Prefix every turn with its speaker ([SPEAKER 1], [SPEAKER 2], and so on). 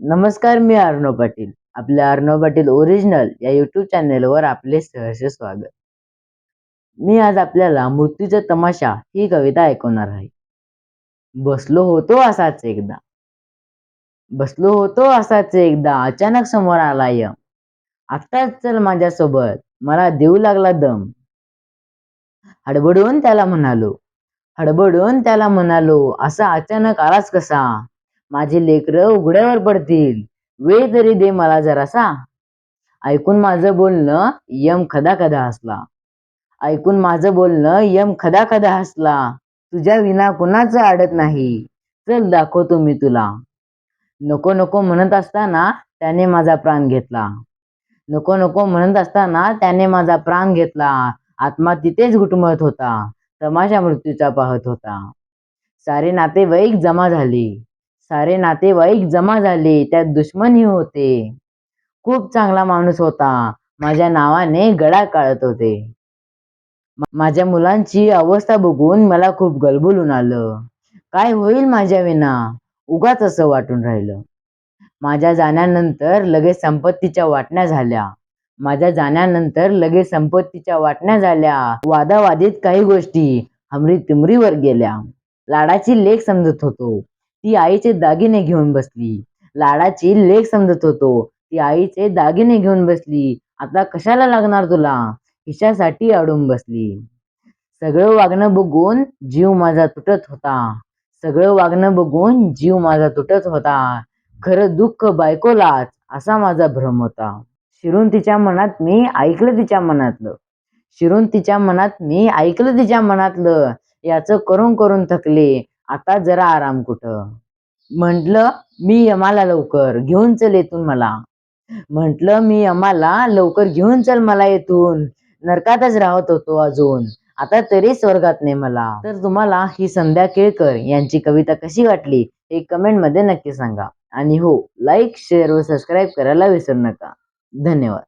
[SPEAKER 1] नमस्कार मी अर्णव पाटील. आपल्या अर्णव पाटील ओरिजिनल या युट्यूब चॅनेलवर आपले सहर्ष स्वागत. मी आज आपल्याला मृत्यूचा तमाशा ही कविता ऐकवणार आहे. बसलो होतो असाच एकदा. बसलो होतो असाच एकदा. अचानक समोर आला यम. आत्ताच चल माझ्यासोबत. मला देऊ लागला दम. हडबडून त्याला म्हणालो. हडबडून त्याला म्हणालो असा अचानक आलाच कसा? माझी लेकरं उघड्यावर पडतील. वेळ तरी दे मला जरासा. ऐकून माझं बोलणं यम खदा खदा हसला. ऐकून माझं बोलणं यम खदा खदा हसला. तुझ्या विना कुणाचं आडत नाही. चल दाखवतो मी तुला. नको नको म्हणत असताना त्याने माझा प्राण घेतला. नको नको म्हणत असताना त्याने माझा प्राण घेतला. आत्मा तिथेच घुटमळत होता. तमाशा मृत्यूचा पाहत होता. सारे नातेवाईक जमा झाले. सारे नातेवाईक जमा झाले त्यात दुश्मनही होते. खूप चांगला माणूस होता. माझ्या नावाने गळा काढत होते. माझ्या मुलांची अवस्था बघून मला खूप गलबुलून आलं. काय होईल माझ्या विना? उगाच असं वाटून राहिलं. माझ्या जाण्यानंतर लगेच संपत्तीच्या वाटण्या झाल्या. माझ्या जाण्यानंतर लगेच संपत्तीच्या वाटण्या झाल्या. वादावादीत काही गोष्टी हमरी तिमरीवर गेल्या. लाडाची लेख समजत होतो. ती आईचे दागिने घेऊन बसली. लाडाची लेख समजत होतो. ती आईचे दागिने घेऊन बसली. आता कशाला लागणार तुला? हिशासाठी अडून बसली. सगळं वागणं बघून जीव माझा तुटत होता. सगळं वागणं बघून जीव माझा तुटत होता. खरं दुःख बायकोलाच असा माझा भ्रम होता. शिरून तिच्या मनात मी ऐकलं तिच्या मनातलं. शिरून तिच्या मनात मी ऐकलं तिच्या मनातलं. याचं करून करून थकले. आता जरा आराम कुठं? म्हटलं मी यमाला लवकर घेऊन चल येथून मला. म्हटलं मी यमाला लवकर घेऊन चल मला येथून नरकातच राहत होतो अजून. आता तरी स्वर्गात नाही मला. तर तुम्हाला ही संध्या केळकर यांची कविता कशी वाटली हे कमेंटमध्ये नक्की सांगा. आणि हो लाईक शेअर व सबस्क्राईब करायला विसरू नका. धन्यवाद.